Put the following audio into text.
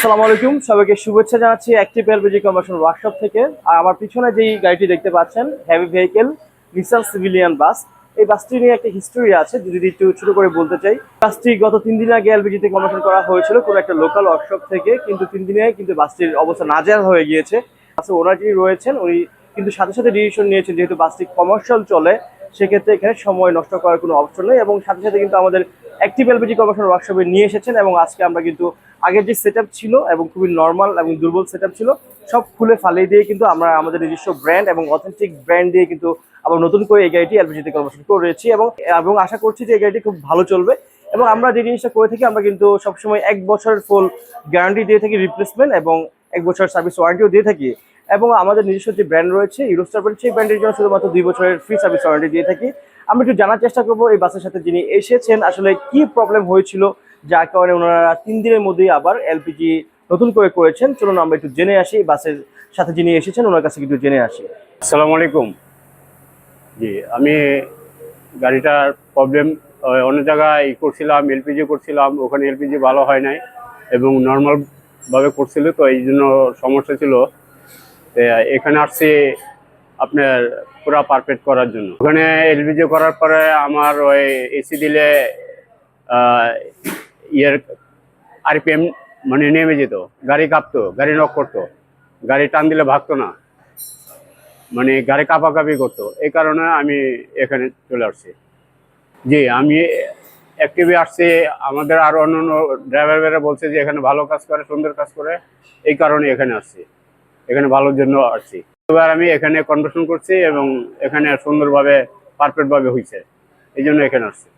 আসসালামু আলাইকুম। সবাইকে শুভেচ্ছা জানাচ্ছি অ্যাক্টিভ এলপিজি কমার্শিয়াল ওয়ার্কশপ থেকে। আর আমার পিছনে যেই গাড়িটি দেখতে পাচ্ছেন heavy vehicle Nissan civilian bus এই বাসটি নিয়ে একটা হিস্টোরি আছে। যদি একটু ছোট করে বলতে চাই, বাসটি গত তিন দিন আগে এলপিজিতে কমিশন করা হয়েছিল কোনো একটা লোকাল ওয়ার্কশপ থেকে, কিন্তু তিন দিনে কিন্তু বাসটির অবস্থা নাজেহাল হয়ে গিয়েছে। বাসে ওনার যিনি রয়েছেন, উনি কিন্তু সাথে সাথে ডিসিশন নিয়েছেন যেহেতু বাসটি কমার্শিয়াল চলে, সেক্ষেত্রে এখানে সময় নষ্ট করার কোনো অপশন নেই। এবং সাথে সাথে কিন্তু আমাদের অ্যাক্টিভ এলপিজি কমিশন ওয়ার্কশপে নিয়ে এসেছেন এবং আজকে আমরা কিন্তু আগের যে সেট ছিল এবং খুবই নর্মাল এবং দুর্বল সেট ছিল, সব খুলে ফালিয়ে দিয়ে কিন্তু আমরা আমাদের নিজস্ব ব্র্যান্ড এবং অথেন্টিক ব্র্যান্ড দিয়ে কিন্তু আবার নতুন করে এই গাড়িটি এলপিজিতে কনভার্সন করেছি এবং এবং আশা করছি যে এই গাড়িটি খুব ভালো চলবে এবং আমরা যে জিনিসটা করে থাকি, আমরা কিন্তু সবসময় এক বছরের ফুল গ্যারান্টি দিয়ে থাকি রিপ্লেসমেন্ট এবং এক বছর সার্ভিস ওয়ারেন্টিও দিয়ে থাকি এবং আমাদের নিজস্ব যে ব্র্যান্ড রয়েছে ইউরোস্টার ব্র্যান্ড সেই ব্র্যান্ডের জন্য শুধুমাত্র দুই বছরের ফ্রি সার্ভিস ওয়ারেন্টি দিয়ে থাকি। আমরা একটু জানার চেষ্টা করব এই বাসের সাথে যিনি এসেছেন, আসলে কি প্রবলেম হয়েছিল যার কারণে ওনারা তিন দিনের মধ্যেই আবার এলপিজি নতুন করে করেছেন। চলুন আমরা একটু জেনে আসি বাসের সাথে যিনি এসেছেন, ওনার কাছে একটু জেনে আসি। আসসালামু আলাইকুম। জি, আমি গাড়িটার প্রবলেম অন্য জায়গায় ই করছিলাম, এলপিজি করছিলাম, ওখানে এলপিজি ভালো হয় নাই এবং নর্মাল ভাবে করছিল, তো এই জন্য সমস্যা ছিল। এখানে আসছি আপনার পুরা পারফেক্ট করার জন্য। ওখানে এলপিজি করার পরে আমার ওই এসি দিলে ইয়ের আরপিএম মানে নেমে যেত, গাড়ি কাঁপতো, গাড়ি নক করতো, গাড়ি টান দিলে ভাগতো না। মানে গাড়ি কাঁপাকাঁপি করতো, এই কারণে আমি এখানে চলে আসছি। জি, আমি অ্যাক্টিভে আসছি, আমাদের আরও অন্য অন্য ড্রাইভাররা বলছে যে এখানে ভালো কাজ করে, সুন্দর কাজ করে, এই কারণে এখানে আসছি। এখানে ভালোর জন্য আসছি। এবার আমি এখানে কনভার্সন করছি এবং এখানে সুন্দরভাবে পারফেক্টভাবে হয়েছে এই জন্য এখানে আসছি।